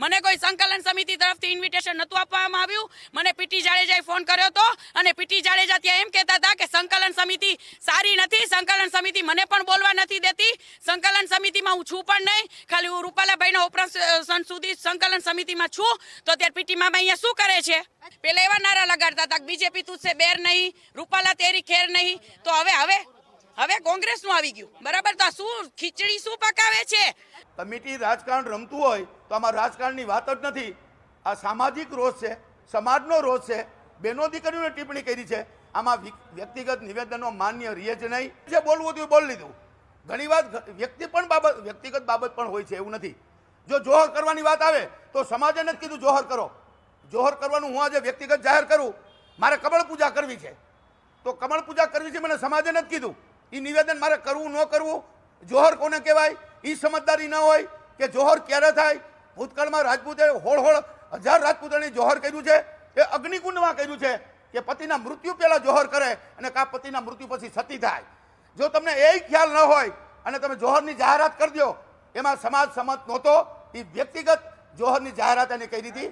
મને કોઈ સંકલન સમિતિ તરફથી ઇન્વિટેશન નહોતું આપવામાં આવ્યું. મને પીટી જાડેજાએ ફોન કર્યો હતો અને પીટી જાડેજા ત્યાં એમ કહેતા હતા કે સંકલન સમિતિ સારી નથી, સંકલન સમિતિ મને પણ બોલવા નથી દેતી. સંકલન સમિતિમાં હું છું પણ નહીં. ખાલી હું રૂપાલાભાઈના ઓપરેશન સુધી સંકલન સમિતિમાં છું. તો ત્યારે પીટી મામા અહીંયા શું કરે છે? પેલા એવા નારા લગાડતા હતા બીજેપી તુસે બેર નહીં, રૂપાલા તેરી ખેર નહીં. તો હવે હવે હવે કોંગ્રેસનું આવી ગયું. બરાબર? તો શું ખીચડી શું પકાવે છે? કમિટી રાજકારણ રમતું હોય તો આમાં રાજકારણની વાત જ નથી. આ સામાજિક રોષ છે, સમાજનો રોષ છે, બેનો દીકરીઓને ટિપ્પણી કરી છે. આમાં વ્યક્તિગત નિવેદનો માન્ય રહે જ નહીં. જે બોલવું હતું બોલી લીધું ઘણી વાર વ્યક્તિ પણ બાબત, વ્યક્તિગત બાબત પણ હોય છે એવું નથી. જો જોહર કરવાની વાત આવે તો સમાજે નથી કીધું જોહર કરો. જોહર કરવાનું હું આજે વ્યક્તિગત જાહેર કરું. મારે કમળ પૂજા કરવી છે. તો કમળ પૂજા કરવી છે મને સમાજે નથી કીધું. એ નિવેદન મારે કરવું ન કરવું, જોહર કોને કહેવાય? એ સમજદારી ન હોય કે જોહર ક્યારે થાય? ભૂતકાળમાં રાજપૂતે હોળ હોળ હજાર રાજપૂતોની જોહર કર્યું છે, એ અગ્નિકુંડમાં કર્યું છે કે પતિના મૃત્યુ પહેલાં જોહર કરે અને કા પતિના મૃત્યુ પછી સતી થાય. જો તમને એ ખ્યાલ ન હોય અને તમે જોહરની જાહેરાત કરી દો, એમાં સમાજ સમત નહોતો એ વ્યક્તિગત જોહરની જાહેરાત એને કરી હતી.